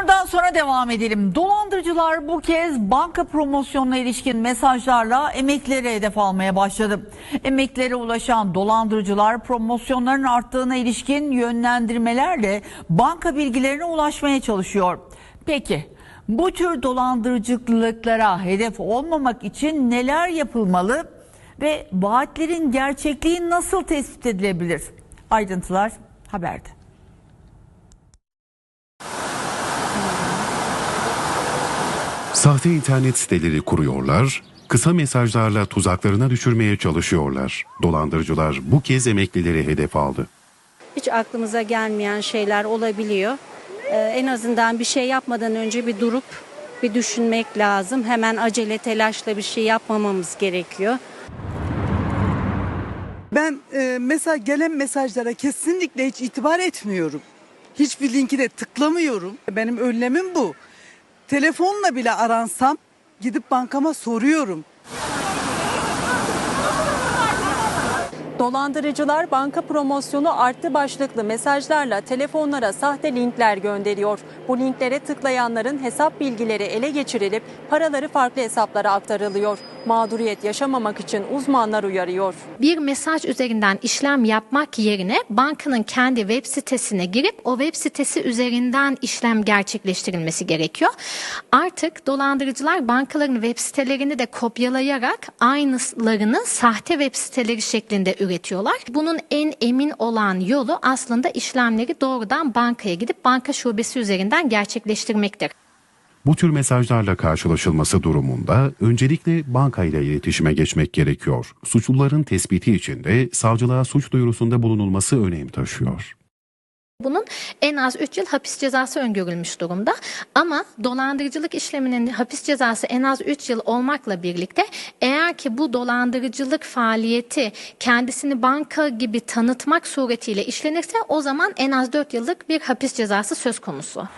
Duyurdan sonra devam edelim. Dolandırıcılar bu kez banka promosyonuna ilişkin mesajlarla emeklilere hedef almaya başladı. Emeklilere ulaşan dolandırıcılar promosyonların arttığına ilişkin yönlendirmelerle banka bilgilerine ulaşmaya çalışıyor. Peki bu tür dolandırıcılıklara hedef olmamak için neler yapılmalı ve vaatlerin gerçekliği nasıl tespit edilebilir? Ayrıntılar haberde. Sahte internet siteleri kuruyorlar, kısa mesajlarla tuzaklarına düşürmeye çalışıyorlar. Dolandırıcılar bu kez emeklileri hedef aldı. Hiç aklımıza gelmeyen şeyler olabiliyor. Ee, en azından bir şey yapmadan önce bir durup bir düşünmek lazım. Hemen acele telaşla bir şey yapmamamız gerekiyor. Ben e, mesela gelen mesajlara kesinlikle hiç itibar etmiyorum. Hiçbir linki de tıklamıyorum. Benim önlemim bu. Telefonla bile aransam gidip bankama soruyorum. Dolandırıcılar banka promosyonu arttı başlıklı mesajlarla telefonlara sahte linkler gönderiyor. Bu linklere tıklayanların hesap bilgileri ele geçirilip paraları farklı hesaplara aktarılıyor. Mağduriyet yaşamamak için uzmanlar uyarıyor. bir mesaj üzerinden işlem yapmak yerine bankanın kendi web sitesine girip o web sitesi üzerinden işlem gerçekleştirilmesi gerekiyor. Artık dolandırıcılar bankaların web sitelerini de kopyalayarak aynılarını sahte web siteleri şeklinde üretiyorlar. Bunun en emin olan yolu aslında işlemleri doğrudan bankaya gidip banka şubesi üzerinden gerçekleştirmektir. Bu tür mesajlarla karşılaşılması durumunda öncelikle bankayla iletişime geçmek gerekiyor. Suçluların tespiti için de savcılığa suç duyurusunda bulunulması önem taşıyor. Bunun en az 3 yıl hapis cezası öngörülmüş durumda. Ama dolandırıcılık işleminin hapis cezası en az 3 yıl olmakla birlikte eğer ki bu dolandırıcılık faaliyeti kendisini banka gibi tanıtmak suretiyle işlenirse o zaman en az 4 yıllık bir hapis cezası söz konusu.